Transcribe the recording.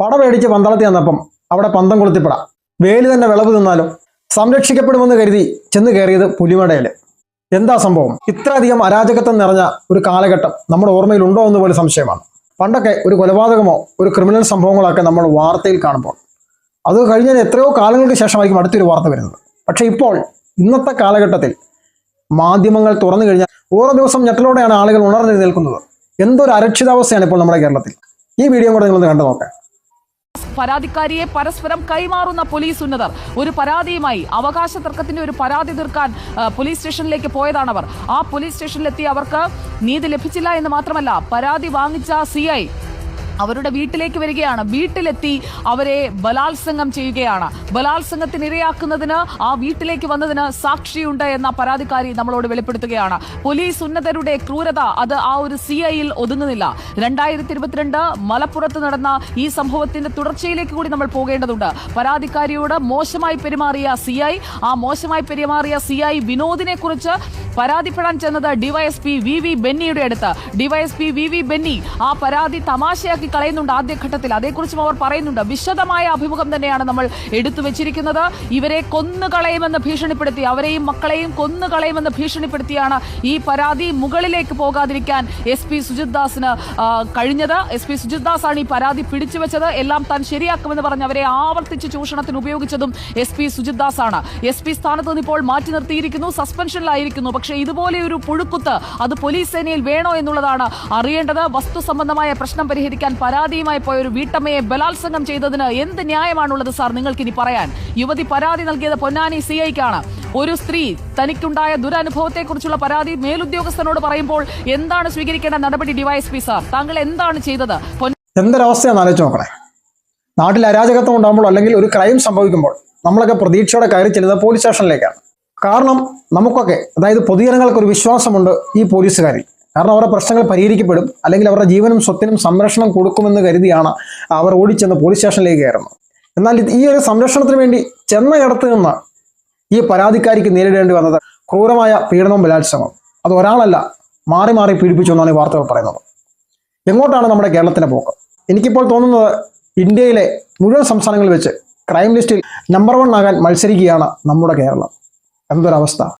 പട പേടിച്ച് പന്തളത്തി വന്നപ്പം അവിടെ പന്തം കൊളുത്തിപ്പട. വേലി തന്നെ വിളവ് നിന്നാലും സംരക്ഷിക്കപ്പെടുമെന്ന് കരുതി ചെന്ന് കയറിയത് പുലിമടയിൽ എന്താ സംഭവം? ഇത്രയധികം അരാജകത്വം നിറഞ്ഞ ഒരു കാലഘട്ടം നമ്മുടെ ഓർമ്മയിൽ ഉണ്ടോ എന്ന് പോലും സംശയമാണ്. പണ്ടൊക്കെ ഒരു കൊലപാതകമോ ഒരു ക്രിമിനൽ സംഭവങ്ങളൊക്കെ നമ്മൾ വാർത്തയിൽ കാണുമ്പോൾ. അത് കഴിഞ്ഞാൽ എത്രയോ കാലങ്ങൾക്ക് ശേഷമായിരിക്കും അടുത്തൊരു വാർത്ത വരുന്നത്. പക്ഷേ ഇപ്പോൾ ഇന്നത്തെ കാലഘട്ടത്തിൽ മാധ്യമങ്ങൾ തുറന്നു കഴിഞ്ഞാൽ ഓരോ ദിവസം ഞെട്ടലോടെയാണ് ആളുകൾ ഉണർന്നു നിൽക്കുന്നത്. എന്തൊരു അരക്ഷിതാവസ്ഥയാണ് ഇപ്പോൾ നമ്മുടെ കേരളത്തിൽ. ഈ വീഡിയോ കൂടെ നിങ്ങളൊന്ന് കണ്ടു നോക്കാം പരാതിക്കാരിയെ പരസ്പരം കൈമാറുന്ന പോലീസ് ഉന്നതർ. ഒരു പരാതിയുമായി അവകാശ തർക്കത്തിന്റെ ഒരു പരാതി തീർക്കാൻ പോലീസ് സ്റ്റേഷനിലേക്ക് പോയതാണവർ. ആ പോലീസ് സ്റ്റേഷനിലെത്തി അവർക്ക് നീതി ലഭിച്ചില്ല എന്ന് മാത്രമല്ല പരാതി വാങ്ങിച്ച സി അവരുടെ വീട്ടിലേക്ക് വരികയാണ്. വീട്ടിലെത്തി അവരെ ബലാത്സംഗം ചെയ്യുകയാണ്. ബലാത്സംഗത്തിന് ഇരയാക്കുന്നതിന് ആ വീട്ടിലേക്ക് വന്നതിന് സാക്ഷിയുണ്ട് എന്ന പരാതിക്കാരി നമ്മളോട് വെളിപ്പെടുത്തുകയാണ്. പോലീസ് ഉന്നതരുടെ ക്രൂരത അത് ആ ഒരു സി ഐയിൽ ഒതുങ്ങുന്നില്ല. രണ്ടായിരത്തി ഇരുപത്തിരണ്ട് മലപ്പുറത്ത് നടന്ന ഈ സംഭവത്തിന്റെ തുടർച്ചയിലേക്ക് കൂടി നമ്മൾ പോകേണ്ടതുണ്ട്. പരാതിക്കാരിയോട് മോശമായി പെരുമാറിയ സി ആ മോശമായി പെരുമാറിയ സി ഐ വിനോദിനെ കുറിച്ച് പരാതിപ്പെടാൻ ചെന്നത് ഡിവൈഎസ്പി വി വി ബെന്നിയുടെ അടുത്ത്. ഡിവൈഎസ്പി വി വി ബെന്നി ആ പരാതി തമാശയാക്കി കളയുന്നുണ്ട് ആദ്യഘട്ടത്തിൽ. അതേക്കുറിച്ചും അവർ പറയുന്നുണ്ട്. വിശദമായ അഭിമുഖം തന്നെയാണ് നമ്മൾ എടുത്തു വെച്ചിരിക്കുന്നത്. ഇവരെ കൊന്നുകളയുമെന്ന് ഭീഷണിപ്പെടുത്തി അവരെയും മക്കളെയും കൊന്നുകളയുമെന്ന് ഭീഷണിപ്പെടുത്തിയാണ് ഈ പരാതി മുകളിലേക്ക് പോകാതിരിക്കാൻ എസ് പി സുജിത് ദാസിന് കഴിഞ്ഞത്. എസ് പി സുജിത് ഈ പരാതി പിടിച്ചു വെച്ചത്. എല്ലാം താൻ ശരിയാക്കുമെന്ന് പറഞ്ഞ് അവരെ ആവർത്തിച്ച് ചൂഷണത്തിന് ഉപയോഗിച്ചതും എസ് പി സുജിത് ദാസ് ആണ് എസ് പി സ്ഥാനത്ത് നിന്ന് ഇപ്പോൾ മാറ്റി നിർത്തിയിരിക്കുന്നു. സസ്പെൻഷനിലായിരിക്കുന്നു. പക്ഷേ ഇതുപോലെ ഒരു പുഴുക്കുത്ത് അത് പോലീസ് സേനയിൽ വേണോ എന്നുള്ളതാണ് അറിയേണ്ടത്. വസ്തു സംബന്ധമായ പ്രശ്നം പരിഹരിക്കാൻ പരാതിയുമായി പോയ ഒരു വീട്ടമ്മയെ ബലാത്സംഗം ചെയ്തതിന് എന്ത് ന്യായമാണുള്ളത് സാർ? നിങ്ങൾക്ക് ഇനി പറയാൻ. യുവതി പരാതി നൽകിയത് പൊന്നാനി സി ഐക്കാണ് ഒരു സ്ത്രീ തനിക്കുണ്ടായ ദുരനുഭവത്തെക്കുറിച്ചുള്ള പരാതി മേലുദ്യോഗസ്ഥനോട് പറയുമ്പോൾ എന്താണ് സ്വീകരിക്കേണ്ട നടപടി ഡിവൈഎസ്പി സാർ? താങ്കൾ എന്താണ് ചെയ്തത്? എന്തൊരവസ്ഥയാണ് ആലോചിച്ച് നോക്കണേ. നാട്ടിൽ അരാജകത്വം ഉണ്ടാകുമ്പോൾ അല്ലെങ്കിൽ ഒരു ക്രൈം സംഭവിക്കുമ്പോൾ നമ്മളൊക്കെ പ്രതീക്ഷയോടെ കയറി ചെല്ലുന്നത് പോലീസ് സ്റ്റേഷനിലേക്കാണ് കാരണം നമുക്കൊക്കെ അതായത് പൊതുജനങ്ങൾക്ക് ഒരു വിശ്വാസമുണ്ട് ഈ പോലീസുകാരിൽ. കാരണം അവരുടെ പ്രശ്നങ്ങൾ പരിഹരിക്കപ്പെടും അല്ലെങ്കിൽ അവരുടെ ജീവനും സ്വത്തിനും സംരക്ഷണം കൊടുക്കുമെന്ന് കരുതിയാണ് അവർ ഓടിച്ചെന്ന് പോലീസ് സ്റ്റേഷനിലേക്ക് കയറുന്നത്. എന്നാൽ ഈ ഒരു സംരക്ഷണത്തിന് വേണ്ടി ചെന്ന ഇടത്ത് നിന്ന് ഈ പരാതിക്കാരിക്ക് നേരിടേണ്ടി വന്നത് ക്രൂരമായ പീഡനവും ബലാത്സംഗവും. അത് ഒരാളല്ല മാറി മാറി പീഡിപ്പിച്ചു എന്നാണ് ഈ വാർത്തകൾ പറയുന്നത്. എങ്ങോട്ടാണ് നമ്മുടെ കേരളത്തിന്റെ പോക്ക്? എനിക്കിപ്പോൾ തോന്നുന്നത് ഇന്ത്യയിലെ മുഴുവൻ സംസ്ഥാനങ്ങളിൽ വെച്ച് ക്രൈം ലിസ്റ്റിൽ നമ്പർ വൺ ആകാൻ മത്സരിക്കുകയാണ് നമ്മുടെ കേരളം. এতদের অবস্থা